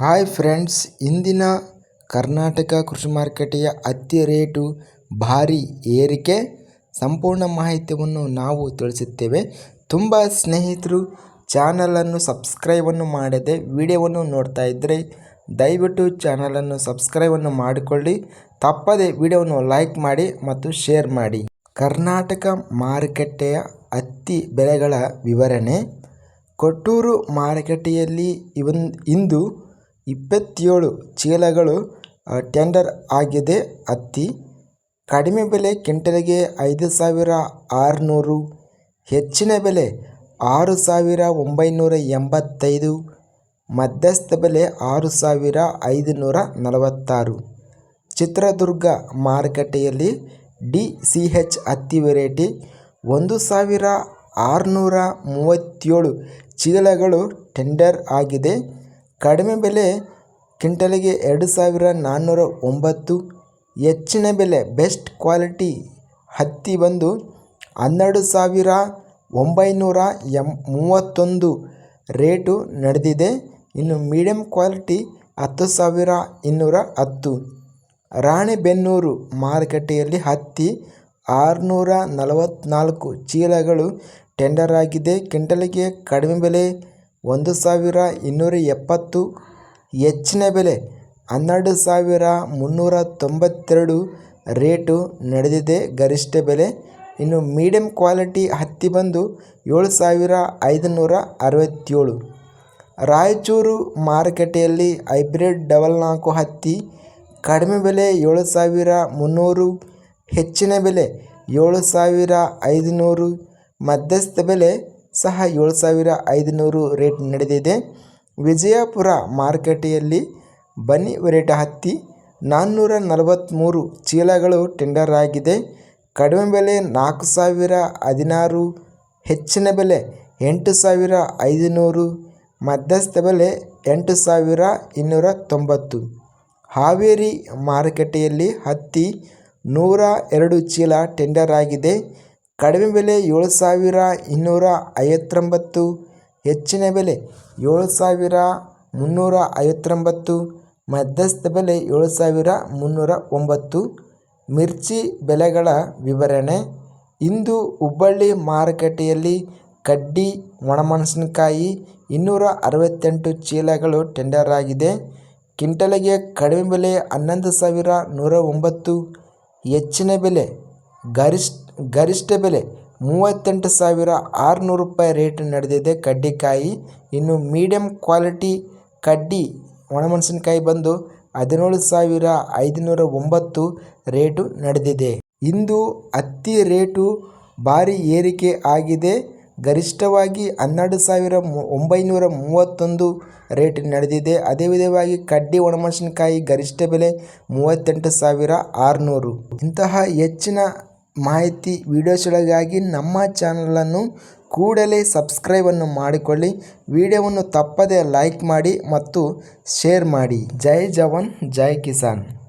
Hi friends, ಇಂದಿನ ಕರ್ನಾಟಕ ಕೃಷಿ ಮಾರುಕಟ್ಟೆಯ ಹತ್ತಿ ರೇಟು ಭಾರಿ ಏರಿಕೆ ಸಂಪೂರ್ಣ ಮಾಹಿತಿಯನ್ನು ನಾವು ತಿಳಿಸುತ್ತೇವೆ. ತುಂಬ ಸ್ನೇಹಿತರು ಚಾನಲನ್ನು ಸಬ್ಸ್ಕ್ರೈಬನ್ನು ಮಾಡದೆ ವಿಡಿಯೋವನ್ನು ನೋಡ್ತಾ ಇದ್ದರೆ ದಯವಿಟ್ಟು ಚಾನಲನ್ನು ಸಬ್ಸ್ಕ್ರೈಬನ್ನು ಮಾಡಿಕೊಳ್ಳಿ. ತಪ್ಪದೆ ವಿಡಿಯೋವನ್ನು ಲೈಕ್ ಮಾಡಿ ಮತ್ತು ಶೇರ್ ಮಾಡಿ. ಕರ್ನಾಟಕ ಮಾರುಕಟ್ಟೆಯ ಹತ್ತಿ ಬೆಲೆಗಳ ವಿವರಣೆ. ಕೊಟ್ಟೂರು ಮಾರುಕಟ್ಟೆಯಲ್ಲಿ ಇವನ್, ಇಂದು ಇಪ್ಪತ್ತೇಳು ಚೀಲಗಳು ಟೆಂಡರ್ ಆಗಿದೆ ಹತ್ತಿ ಕಡಿಮೆ ಬೆಲೆ ಕ್ವಿಂಟಲ್ಗೆ ಐದು ಸಾವಿರ ಆರುನೂರು. ಹೆಚ್ಚಿನ ಬೆಲೆ ಆರು ಸಾವಿರ ಒಂಬೈನೂರ ಎಂಬತ್ತೈದು. ಮಧ್ಯಸ್ಥ ಬೆಲೆ ಆರು ಸಾವಿರ ಐದುನೂರ ನಲವತ್ತಾರು. ಚಿತ್ರದುರ್ಗ ಮಾರುಕಟ್ಟೆಯಲ್ಲಿ ಡಿ ಸಿ ಹೆಚ್ ಹತ್ತಿ ವೆರೈಟಿ, ಒಂದು ಸಾವಿರ ಆರುನೂರ ಮೂವತ್ತೇಳು ಚೀಲಗಳು ಟೆಂಡರ್ ಆಗಿದೆ. ಕಡಿಮೆ ಬೆಲೆ ಕ್ವಿಂಟಲಿಗೆ ಎರಡು ಸಾವಿರ ನಾನ್ನೂರ ಒಂಬತ್ತು, ಹೆಚ್ಚಿನ ಬೆಲೆ ಬೆಸ್ಟ್ ಕ್ವಾಲಿಟಿ ಹತ್ತಿ ಬಂದು ಹನ್ನೆರಡು ಸಾವಿರ ಒಂಬೈನೂರ ಎಂ ಮೂವತ್ತೊಂದು ರೇಟು ನಡೆದಿದೆ. ಇನ್ನು ಮೀಡಿಯಮ್ ಕ್ವಾಲಿಟಿ ಹತ್ತು ಸಾವಿರ ಇನ್ನೂರ ಹತ್ತು. ರಾಣೆಬೆನ್ನೂರು ಮಾರುಕಟ್ಟೆಯಲ್ಲಿ ಹತ್ತಿ ಆರುನೂರ ನಲವತ್ತ್ನಾಲ್ಕು ಚೀಲಗಳು ಟೆಂಡರ್ ಆಗಿದೆ. ಕ್ವಿಂಟಲಿಗೆ ಕಡಿಮೆ ಬೆಲೆ ಒಂದು ಸಾವಿರ ಇನ್ನೂರ ಎಪ್ಪತ್ತು, ಹೆಚ್ಚಿನ ಬೆಲೆ ಹನ್ನೆರಡು ಸಾವಿರ ಮುನ್ನೂರ ತೊಂಬತ್ತೆರಡು ರೇಟು ನಡೆದಿದೆ. ಗರಿಷ್ಠ ಬೆಲೆ ಇನ್ನು ಮೀಡಿಯಮ್ ಕ್ವಾಲಿಟಿ ಹತ್ತಿ ಬಂದು ಏಳು ಸಾವಿರ ಐದುನೂರ ಅರವತ್ತೇಳು. ರಾಯಚೂರು ಮಾರುಕಟ್ಟೆಯಲ್ಲಿ ಹೈಬ್ರಿಡ್ ಡಬಲ್ ನಾಲ್ಕು ಹತ್ತಿ ಕಡಿಮೆ ಬೆಲೆ ಏಳು ಸಾವಿರ ಮುನ್ನೂರು, ಹೆಚ್ಚಿನ ಬೆಲೆ ಏಳು ಸಾವಿರ ಐದುನೂರು, ಮಧ್ಯಸ್ಥ ಬೆಲೆ ಸಹ ಏಳು ಸಾವಿರ ಐದುನೂರು ರೇಟ್ ನಡೆದಿದೆ. ವಿಜಯಪುರ ಮಾರುಕಟ್ಟೆಯಲ್ಲಿ ಬನ್ನಿ ವೆರೈಟಿ ಹತ್ತಿ ನಾನ್ನೂರ ನಲವತ್ತ್ಮೂರು ಚೀಲಗಳು ಟೆಂಡರ್ ಆಗಿದೆ. ಕಡಿಮೆ ಬೆಲೆ ನಾಲ್ಕು ಸಾವಿರ ಹದಿನಾರು, ಹೆಚ್ಚಿನ ಬೆಲೆ ಎಂಟು ಸಾವಿರ ಐದುನೂರು, ಮಧ್ಯಸ್ಥ ಬೆಲೆ ಎಂಟು ಸಾವಿರ ಇನ್ನೂರ ತೊಂಬತ್ತು. ಹಾವೇರಿ ಮಾರುಕಟ್ಟೆಯಲ್ಲಿ ಹತ್ತಿ ನೂರ ಎರಡು ಚೀಲ ಟೆಂಡರ್ ಆಗಿದೆ. ಕಡಿಮೆ ಬೆಲೆ ಏಳು ಸಾವಿರ ಇನ್ನೂರ ಐವತ್ತೊಂಬತ್ತು ಹೆಚ್ಚಿನ ಬೆಲೆ ಏಳು ಸಾವಿರ ಮುನ್ನೂರ ಐವತ್ತೊಂಬತ್ತು ಮಧ್ಯಸ್ಥ ಬೆಲೆ ಏಳು ಸಾವಿರ ಮುನ್ನೂರ ಒಂಬತ್ತು ಮಿರ್ಚಿ ಬೆಲೆಗಳ ವಿವರಣೆ, ಇಂದು ಹುಬ್ಬಳ್ಳಿ ಮಾರುಕಟ್ಟೆಯಲ್ಲಿ ಕಡ್ಡಿ, ಒಣಮೆಣಸಿನಕಾಯಿ ಇನ್ನೂರ ಅರವತ್ತೆಂಟು ಚೀಲಗಳು ಟೆಂಡರ್ ಆಗಿದೆ. ಕ್ವಿಂಟಲಿಗೆ ಕಡಿಮೆ ಬೆಲೆ ಹನ್ನೊಂದು ಸಾವಿರ ನೂರ ಒಂಬತ್ತು ಹೆಚ್ಚಿನ ಬೆಲೆ ಗರಿಷ್ಠ ಬೆಲೆ ಮೂವತ್ತೆಂಟು ಸಾವಿರ ಆರುನೂರು ರೂಪಾಯಿ ರೇಟ್ ನಡೆದಿದೆ. ಕಡ್ಡಿಕಾಯಿ ಇನ್ನು ಮೀಡಿಯಮ್ ಕ್ವಾಲಿಟಿ ಕಡ್ಡಿ ಒಣಮೆಣಸಿನಕಾಯಿ ಬಂದು ಹದಿನೇಳು ಸಾವಿರ ಐದುನೂರ ಒಂಬತ್ತು ರೇಟು ನಡೆದಿದೆ. ಇಂದು ಹತ್ತಿ ರೇಟು ಭಾರಿ ಏರಿಕೆ ಆಗಿದೆ. ಗರಿಷ್ಠವಾಗಿ ಹನ್ನೆರಡು ಸಾವಿರ ಒಂಬೈನೂರ ಮೂವತ್ತೊಂದು ರೇಟ್ ನಡೆದಿದೆ. ಅದೇ ವಿಧವಾಗಿ ಕಡ್ಡಿ ಒಣಮೆಣಸಿನಕಾಯಿ ಗರಿಷ್ಠ ಬೆಲೆ ಮೂವತ್ತೆಂಟು ಸಾವಿರ ಆರುನೂರು. ಇಂತಹ ಹೆಚ್ಚಿನ ಮಾಹಿತಿ ವೀಡಿಯೋಸ್ಗಳಿಗಾಗಿ ನಮ್ಮ ಚಾನಲನ್ನು ಕೂಡಲೇ ಸಬ್ಸ್ಕ್ರೈಬನ್ನು ಮಾಡಿಕೊಳ್ಳಿ. ವಿಡಿಯೋವನ್ನು ತಪ್ಪದೇ ಲೈಕ್ ಮಾಡಿ ಮತ್ತು ಶೇರ್ ಮಾಡಿ. ಜೈ ಜವಾನ್, ಜೈ ಕಿಸಾನ್.